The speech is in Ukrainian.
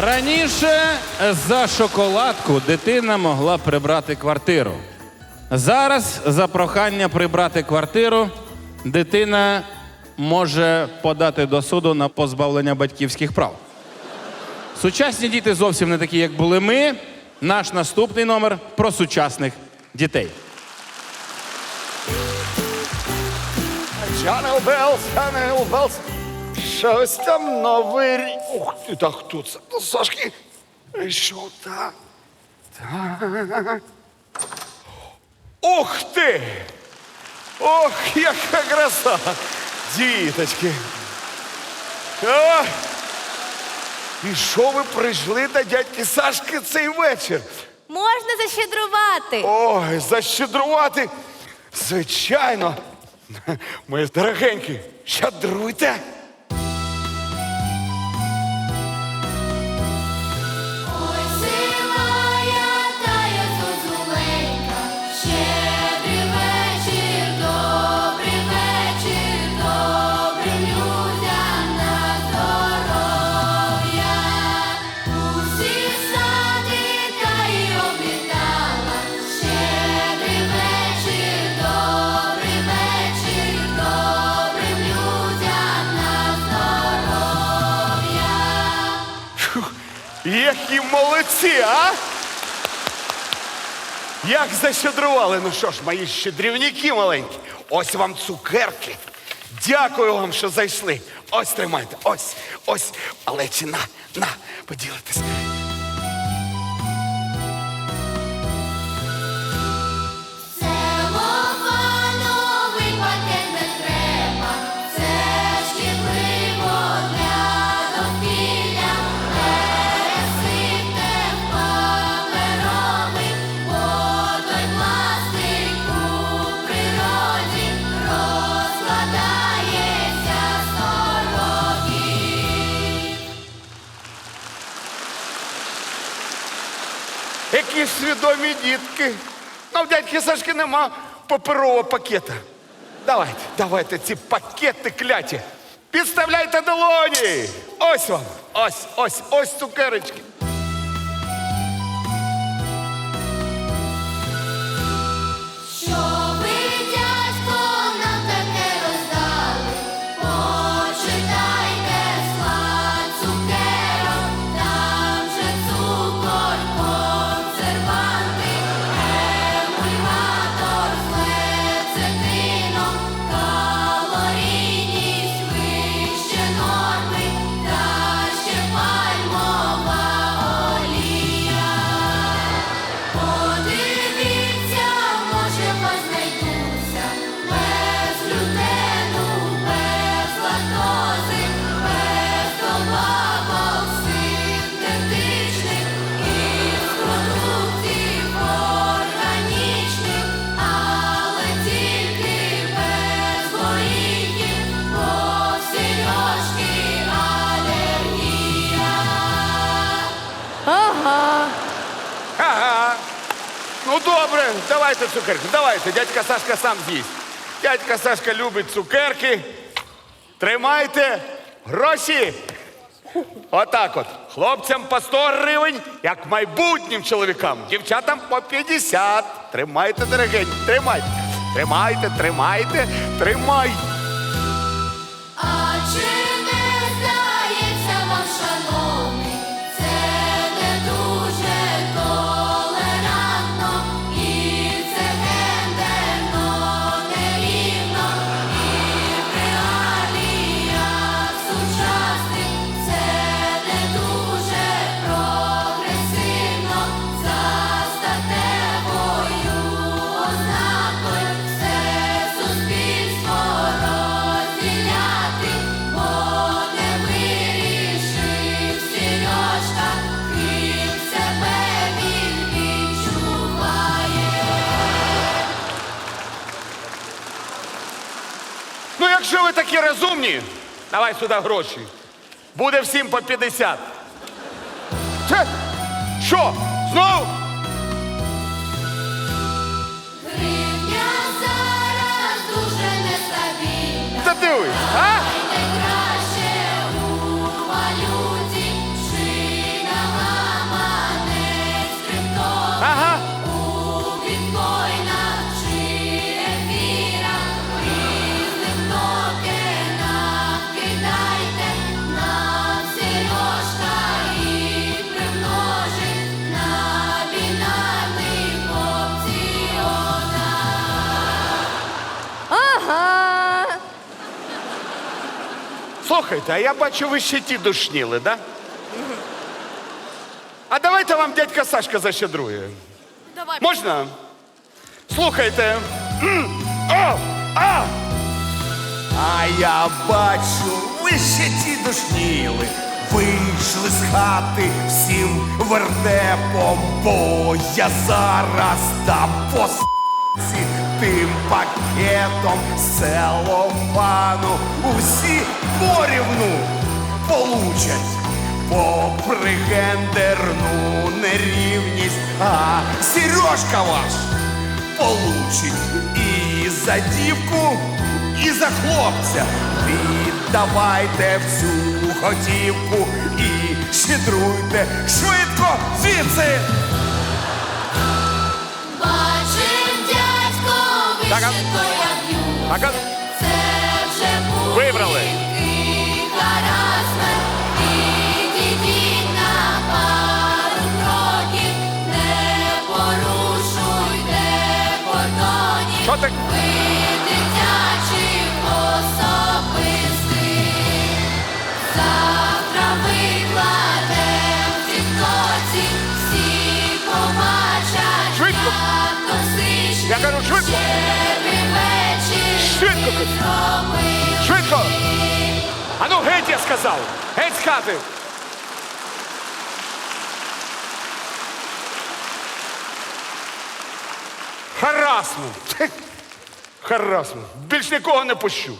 Раніше за шоколадку дитина могла прибрати квартиру. Зараз за прохання прибрати квартиру дитина може подати до суду на позбавлення батьківських прав. Сучасні діти зовсім не такі, як були ми. Наш наступний номер про сучасних дітей. Channel Bells, Channel Bells. Щось там новий рік. Ух ти, та хто це? Та Сашки. Що так? Так. Ух ти! Ох, яка краса! Діточки. А! І що ви прийшли до дядьки Сашки цей вечір? Можна защедрувати. Ой, защедрувати. Звичайно. Мої дорогенькі, щедруйте. Які молодці, а? Як защедрували? Ну що ж, мої щедрівники маленькі. Ось вам цукерки. Дякую вам, що зайшли. Ось тримайте, ось, ось. Але чи на, на, поділитесь. Які свідомі дітки. Ну, в дядьки Сашки нема паперового пакета. Давайте, давайте ці пакети кляті. Підставляйте долоні. Ось вам. Ось, ось, ось цукерочки. Ну добре, давайте цукерки, давайте. Дядька Сашка сам з'їсть. Дядька Сашка любить цукерки. Тримайте гроші. Отак от. Хлопцям по 100 гривень, як майбутнім чоловікам. Дівчатам по 50. Тримайте, дорогенькі, тримайте. Тримайте, тримайте, тримайте. Ви такі розумні, давай сюди гроші. Буде всім по 50. Це, що? Знову? Гривня зараз дуже нестабільна. Та дивись, а? Слухайте, а я бачу, ви ще ті душніли, да? А давайте вам дядька Сашка защедрує. Давай. Можна? Слухайте. М, О! А! А я бачу, ви ще ті душніли. Вийшли з хати всім вертепом, бо я зараз дам по с**ці тим пакетом целофану. Усі порівну получать. Попри гендерну нерівність, а Сережка ваш получить і за дівку, і за хлопця. Віддавайте всю готівку і щедруйте швидко звідси. Так, а- вище то я б'ю. Так, а- Це вже був Вибрали. Кажу, швидко. Швидко. Швидко! А ну геть, я сказав! Геть з хати! Харасно. Харасно. Більш нікого не пущу.